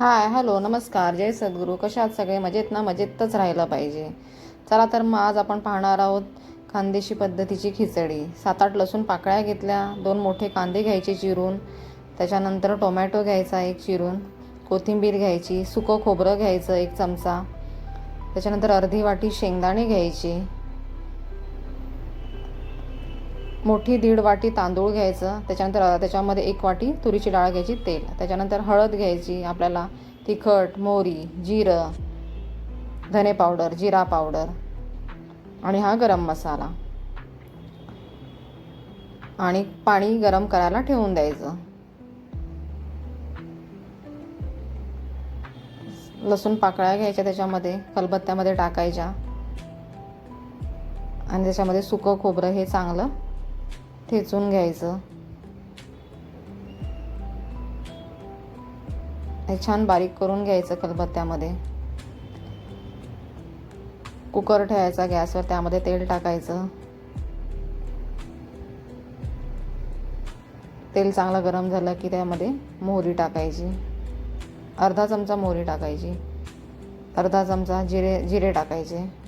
Hi hello नमस्कार जय सद्गुरू. कशा आहात सगळे? मजेत ना? मजेतच राहिलं पाहिजे. चला तर मग आज आपण पाहणार आहोत खानदेशी पद्धतीची खिचडी. सात आठ लसूण पाकळ्या घेतल्या दोन मोठे कांदे घ्यायचे चिरून त्याच्यानंतर टोमॅटो घ्यायचा एक चिरून कोथिंबीर घ्यायची सुकं खोबरं घ्यायचं एक चमचा त्याच्यानंतर अर्धी वाटी शेंगदाणे घ्यायची मोठी दीड वाटी तांदूळ घ्यायचं त्याच्यानंतर त्याच्यामध्ये एक वाटी तुरीची डाळ घ्यायची तेल. त्याच्यानंतर हळद घ्यायची आपल्याला तिखट मोहरी जिरं धने पावडर जिरा पावडर आणि हा गरम मसाला. आणि पाणी गरम करायला ठेवून द्यायचं. लसूण पाकळ्या घ्यायच्या त्याच्यामध्ये कलबत्त्यामध्ये टाकायच्या. आणि त्याच्यामध्ये सुकं खोबरं हे चांगलं ठेचून घ्यायचं. हे छान बारीक करून घ्यायचं खलबत्त्यामध्ये. कुकर ठेवायचा गॅसवर त्यामध्ये तेल टाकायचं. तेल चांगलं गरम झालं की त्यामध्ये मोहरी टाकायची. अर्धा चमचा मोहरी टाकायची. अर्धा चमचा जिरे जिरे टाकायचे.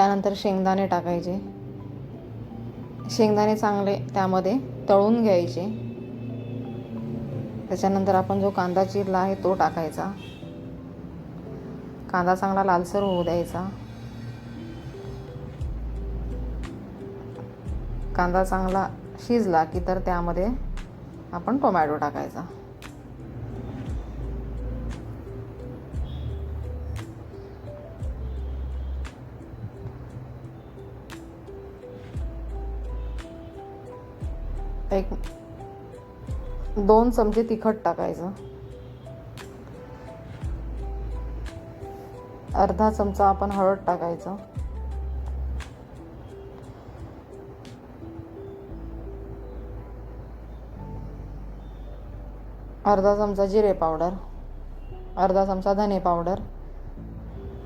त्यानंतर शेंगदाणे टाकायचे. शेंगदाणे चांगले त्यामध्ये तळून घ्यायचे. त्याच्यानंतर आपण जो कांदा चिरला आहे तो टाकायचा. कांदा चांगला लालसर होऊ द्यायचा. कांदा चांगला शिजला की तर त्यामध्ये आपण टोमॅटो टाकायचा. एक दोन चमचे तिखट टाकायचं. अर्धा चमचा आपण हळद टाकायचं. अर्धा चमचा जिरे पावडर अर्धा चमचा धने पावडर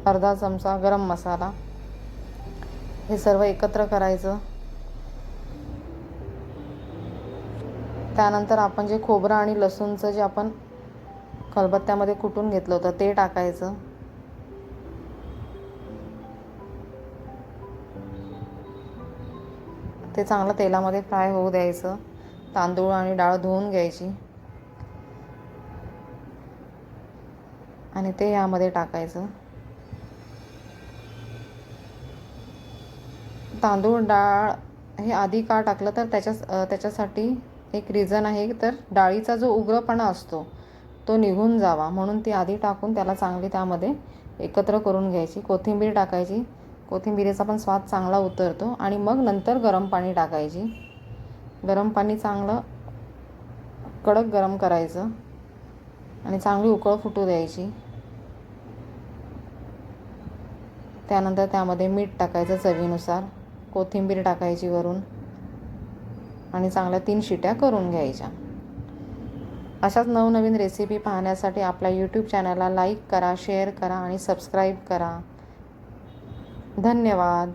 अर्धा चमचा गरम मसाला. हे सर्व एकत्र करायचं. त्यानंतर आपण जे खोबरं आणि लसूणचं जे आपण खलबत्त्यामध्ये कुटून घेतलं होतं ते टाकायचं. ते चांगलं तेलामध्ये फ्राय होऊ द्यायचं. तांदूळ आणि डाळ धुवून घ्यायची. आणि ते यामध्ये टाकायचं. तांदूळ डाळ हे आधी का टाकलं तर त्याच्या त्याच्यासाठी एक रिझन आहे तर डाळीचा जो उग्रपणा असतो तो निघून जावा म्हणून ती आधी टाकून त्याला चांगली त्यामध्ये एकत्र करून घ्यायची. कोथिंबीर टाकायची. कोथिंबीरीचा पण स्वाद चांगला उतरतो आणि मग नंतर गरम पाणी टाकायची. गरम पाणी चांगलं कडक गरम करायचं आणि चांगली उकळ फुटू द्यायची. त्यानंतर त्यामध्ये मीठ टाकायचं चवीनुसार. कोथिंबीर टाकायची वरून. आणि चांगल्या तीन शिट्या करून घ्यायच्या. अशाच नवनवीन रेसिपी पाहण्यासाठी आपल्या यूट्यूब चॅनलला लाईक करा शेअर करा आणि सबस्क्राईब करा. धन्यवाद.